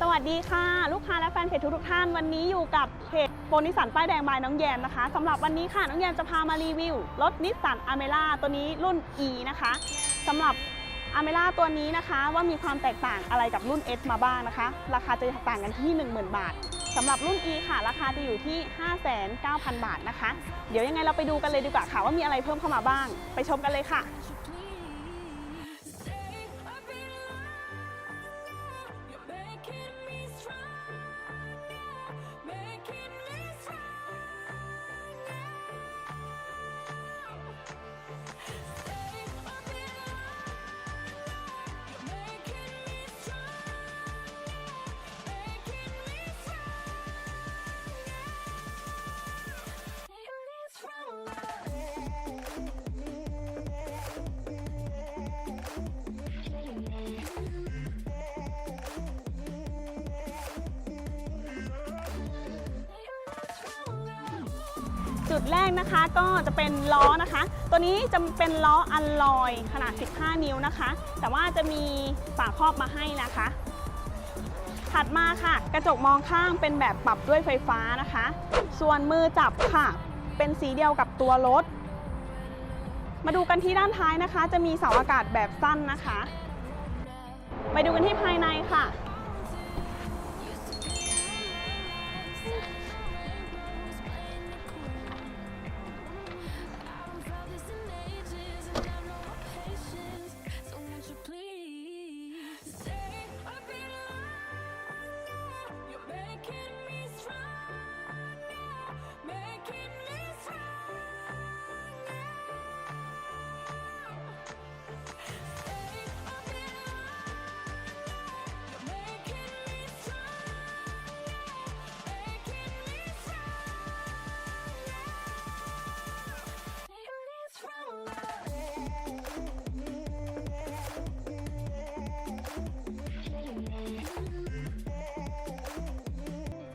สวัสดีค่ะ ลูกค้าและแฟนเพจทุกๆท่าน วันนี้อยู่กับเพจโปนิสสันป้ายแดงบายน้องแยมนะคะสำหรับวันนี้ค่ะ น้องแยมจะพามารีวิว รถนิสสันอเมร่าตัวนี้รุ่น E นะคะสำหรับอเมร่าตัวนี้นะคะว่ามีความแตกต่างอะไรกับรุ่น S มาบ้างนะคะ ราคาจะต่างกันที่ 10,000 บาทสำหรับรุ่น E ค่ะ ราคาจะอยู่ที่ 59,000 บาทนะคะ เดี๋ยวยังไงเราไปดูกันเลยดีกว่าค่ะว่ามีอะไรเพิ่มเข้ามาบ้าง ไปชมกันเลยค่ะ จุดแรกนะคะก็จะเป็นล้อนะคะ ตัวนี้จะเป็นล้ออัลลอยขนาด 15 นิ้วนะคะ แต่ว่าจะมีฝาครอบมาให้นะคะ ถัดมาค่ะ กระจกมองข้างเป็นแบบปรับด้วยไฟฟ้านะคะ ส่วนมือจับค่ะ เป็นสีเดียวกับตัวรถ มาดูกันที่ด้านท้ายนะคะ จะมีเสาอากาศแบบสั้นนะคะ ไปดูกันที่ภายในค่ะ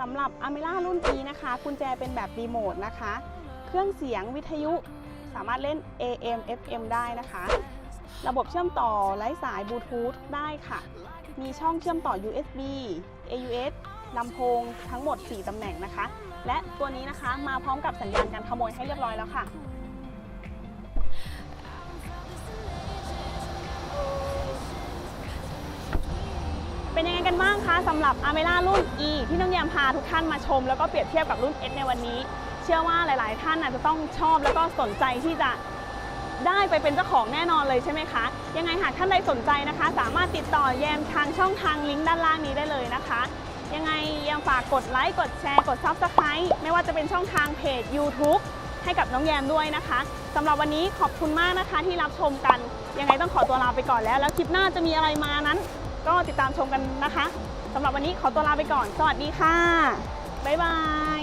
สำหรับ a m e r a รุ่น E นะคะกุญแจเป็นแบบรีโมทนะคะ เครื่องเสียงวิทยุสามารถเล่น AM FM ได้นะคะ ระบบเชื่อมต่อไร้สายบลูทูธได้ค่ะ มีช่องเชื่อมต่อ USB AUX ลำโพงทั้งหมด 4 ตำแหน่งนะคะ และตัวนี้นะคะมาพร้อมกับสัญญาณการขโมยให้เรียบร้อยแล้วค่ะ เป็นยังไงกันบ้างคะสำหรับ a m e r a รุ่น E ที่น้องแยมพาทุกท่านมาชม แล้วก็เปรียบเทียบกับรุ่น S ในวันนี้ เชื่อว่าหลาย ๆ ท่านอาจจะต้องชอบแล้วก็สนใจที่จะได้ไปเป็นเจ้าของแน่นอนเลยใช่ไหมคะ ยังไงหากท่านใดสนใจนะคะ สามารถติดต่อแยมทางช่องทางลิงก์ด้านล่างนี้ได้เลยนะคะ ยังไงยังฝากกดไลค์กดแชร์กด Subscribe ไม่ว่าจะเป็นช่องทางเพจ YouTube ให้กับน้องแยมด้วยนะคะสำหรับวันนี้ขอบคุณมากนะคะที่รับชมกัน ยังไงต้องขอตัวลาไปก่อนแล้ว แล้วคลิปหน้าจะมีอะไรมานั้น ก็ติดตามชมกันนะคะสำหรับวันนี้ขอตัวลาไปก่อน สวัสดีค่ะ บ๊ายบาย